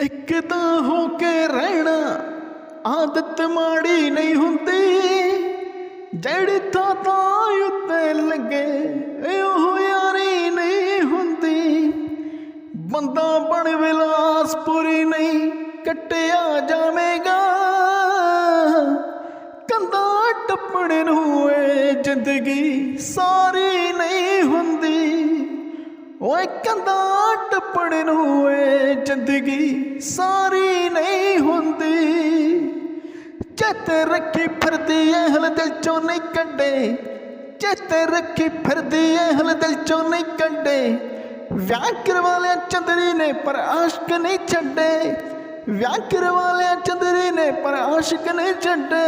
ਇੱਕ ਤਾਂ ਹੋ ਕੇ ਰਹਿਣਾ ਆਦਤ ਮਾੜੀ ਨਹੀਂ ਹੁੰਦੀ। ਜਿਹੜੀ ਥਾਂ ਤਾਂ ਉੱਤੇ ਲੱਗੇ ਉਹ ਯਾਰੀ ਨਹੀਂ ਹੁੰਦੀ। ਬੰਦਾ ਬਣ ਵਿਲਾਸਪੁਰੀ ਨਹੀਂ ਕੱਟਿਆ ਜਾਵੇਗਾ। ਕੰਦਾ ਟੱਪਣ ਨੂੰ ਏ ਜ਼ਿੰਦਗੀ ਸਾਰੀ ਨਹੀਂ ਹੁੰਦੀ। ਓਏ ਕੰਦਾ ਟੱਪਣ ਨੂੰ ਏ ਜ਼ਿੰਦਗੀ ਸਾਰੀ ਨਹੀਂ ਹੁੰਦੀ। ਚੇਤ ਰੱਖੀ ਫਿਰਦੀ ਐ ਹਲ ਦਿਲ ਚੋਂ ਨਹੀਂ ਕੱਢੇ। ਚੇਤ ਰੱਖੀ ਫਿਰਦੀ ਐ ਹਲ ਦਿਲ ਚੋਂ ਨਹੀਂ ਕੱਢੇ। ਵਿਆਹ ਕਰਵਾਲਿਆ ਚੰਦਰੀ ਨੇ ਪਰ ਆਸ਼ਕ ਨਹੀਂ ਛੱਡੇ। ਵਿਆਹ ਕਰਵਾਲਿਆ ਚੰਦਰੀ ਨੇ ਪਰ ਆਸ਼ਕ ਨਹੀਂ ਛੱਡੇ।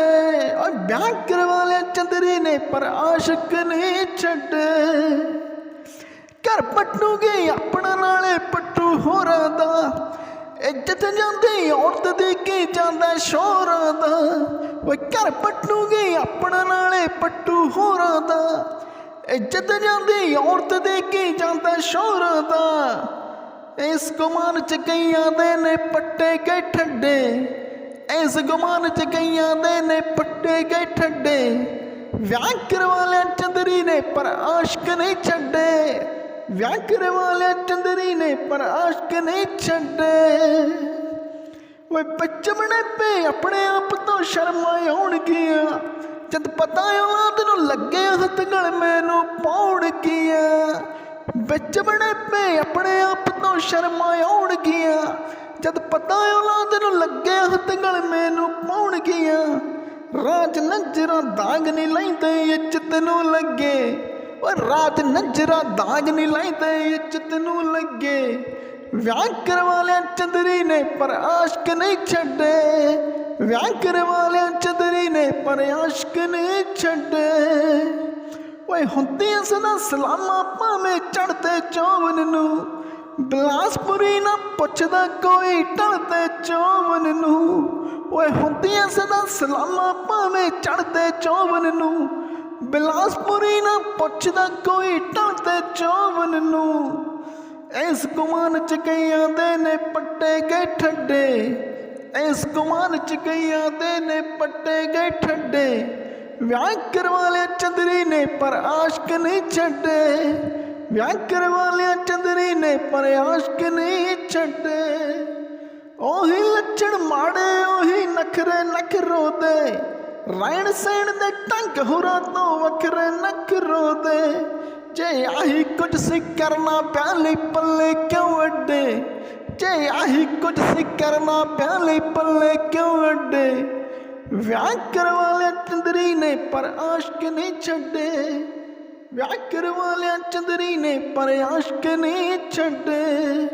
ਓਏ ਵਿਆਹ ਕਰਵਾਲਿਆ ਚੰਦਰੀ ਨੇ ਪਰ ਆਸ਼ਕ ਨਹੀਂ ਛੱਡੇ। ਘਰ ਪੱਟੂਗੇ, ਆਪਣਾ ਨਾਲੇ ਪੱਟੂ ਹੋਰਾਂ ਦਾ। ਇੱਜ਼ਤ ਜਾਂਦੀ, ਔਰਤ ਦੀ ਕੀ ਜਾਂਦਾ ਸ਼ੋਰਾਂ ਦਾ। ਓਏ ਘਰ ਪੱਟੂਗੇ, ਆਪਣਾ ਨਾਲੇ ਪੱਟੂ ਹੋਰਾਂ ਦਾ। ਇੱਜ਼ਤ ਜਾਂਦੀ, ਔਰਤ ਦੀ ਕੀ ਜਾਂਦਾ ਸ਼ੋਰਾਂ ਦਾ। ਇਸ ਗੁਮਾਨ ਚ ਕਈਆਂ ਦੇ ਨੇ ਪੱਟੇ ਗਏ ਠੰਡੇ। ਇਸ ਗੁਮਾਨ ਚ ਕਈਆਂ ਦੇ ਨੇ ਪੱਟੇ ਗਏ ਠੰਡੇ। ਵਿਆਹ ਕਰਵਾ ਲਿਆ ਚੰਦਰੀ ਨੇ, ਪਰ ਆਸ਼ਕ ਨਹੀਂ ਛੱਡੇ। ਵਿਆਕਰ ਕਰਵਾ ਲਿਆ ਚੰਦਰੀ ਨੇ ਪਰ ਆਸ਼ਕ ਨਹੀਂ ਛੱਡੇ। ਓਏ ਬਚਮਣੇ ਪੇ ਆਪਣੇ ਆਪ ਤੋਂ ਸ਼ਰਮ ਆਉਣਗੀਆਂ। ਜਦ ਪਤਾ ਔਲਾਦ ਤੈਨੂੰ ਲੱਗੇ ਹੱਥ ਗਲ ਮੈਨੂੰ ਪਾਉਣਗੀਆਂ। ਬਚਮਣੇ ਪੇ ਆਪਣੇ ਆਪ ਤੋਂ ਸ਼ਰਮ ਆਉਣਗੀਆਂ। ਜਦ ਪਤਾ ਔਲਾਦ ਨੂੰ ਲੱਗੇ ਹੱਥ ਗਲ ਮੈਨੂੰ ਪਾਉਣਗੀਆਂ। ਰਾਜ ਨਜ਼ਰਾਂ ਦਾਗ ਨਹੀਂ ਲੈਂਦੇ ਇੱਜ਼ਤ ਨੂੰ ਲੱਗੇ। ਓ ਰਾਜ ਨਜ਼ਰਾਂ ਦਾਗ ਨਹੀਂ ਲੈਂਦੇ ਇੱਜ਼ਤ ਨੂੰ ਲੱਗੇ। ਵਿਆਹ ਕਰਵਾ ਲਿਆ ਚੰਦਰੀ ਨੇ ਪਰ ਆਸ਼ਕ ਨਹੀਂ ਛੱਡੇ। ਵਿਆਹ ਕਰਵਾ ਲਿਆ ਚੰਦਰੀ ਨੇ ਪਰ ਆਸ਼ਕ ਨਹੀਂ ਛੱਡੇ। ਓਏ ਹੁੰਦੀਆਂ ਸਦਾ ਸਲਾਮਾਂ ਭਾਵੇਂ ਚੜਦੇ ਚੌਵਨ ਨੂੰ। ਬਲਾਸਪੁਰੀ ਨਾ ਪੁੱਛਦਾ ਕੋਈ ਟਲਦੇ ਚੌਵਨ ਨੂੰ। ਓਏ ਹੁੰਦੀਆਂ ਸਦਾ ਸਲਾਮਾ ਭਾਵੇਂ ਚੜਦੇ ਚੌਵਨ ਨੂੰ। ਬਿਲਾਸਪੁਰੀ ਨਾ ਪੁੱਛਦਾ ਕੋਈ ਟਲਦੇ ਚੌਵਨ ਨੂੰ। ਇਸ ਗੁਮਾਨ ਚ ਕਈਆਂ ਦੇ ਨੇ ਪੱਟੇ ਗਏ ਠੱਡੇ। ਇਸ ਗੁਮਾਨ ਚ ਕਈਆਂ ਦੇ ਨੇ ਪੱਟੇ ਗਏ ਠੱਡੇ। ਵਿਆਹ ਕਰਵਾ ਲਿਆ ਚੰਦਰੀ ਨੇ ਪਰ ਆਸ਼ਕ ਨਹੀਂ ਛੱਡੇ। ਵਿਆਹ ਕਰਵਾ ਲਿਆ ਚੰਦਰੀ ਨੇ ਪਰ ਆਸ਼ਕ ਨਹੀਂ ਛੱਡੇ। ਉਹੀ ਲੱਛਣ ਮਾੜੇ, ਉਹੀ ਨਖਰੇ ਨਖਰੋ ਦੇ ਰਹਿਣ ਸਹਿਣ ਦੇ ਟੰਗ ਹੋਰਾਂ ਤੋਂ ਵੱਖਰੇ ਨਖਰੋ ਦੇ ਜੇ ਆਹੀ ਕੁਝ ਸੀ ਕਰਨਾ ਪਿਆਲੀ ਪੱਲੇ ਕਿਉਂ ਅੱਡੇ? ਜੇ ਆਹੀ ਕੁਝ ਸੀ ਕਰਨਾ ਪਿਆਲੀ ਪੱਲੇ ਕਿਉਂ ਅੱਡੇ? ਵਿਆਹ ਕਰਵਾ ਲਿਆ ਚੰਦਰੀ ਨੇ ਪਰ ਆਸ਼ਕ ਨਹੀਂ ਛੱਡੇ। ਵਿਆਹ ਕਰਵਾ ਲਿਆ ਚੰਦਰੀ ਨੇ ਪਰ ਆਸ਼ਕ ਨਹੀਂ ਛੱਡੇ।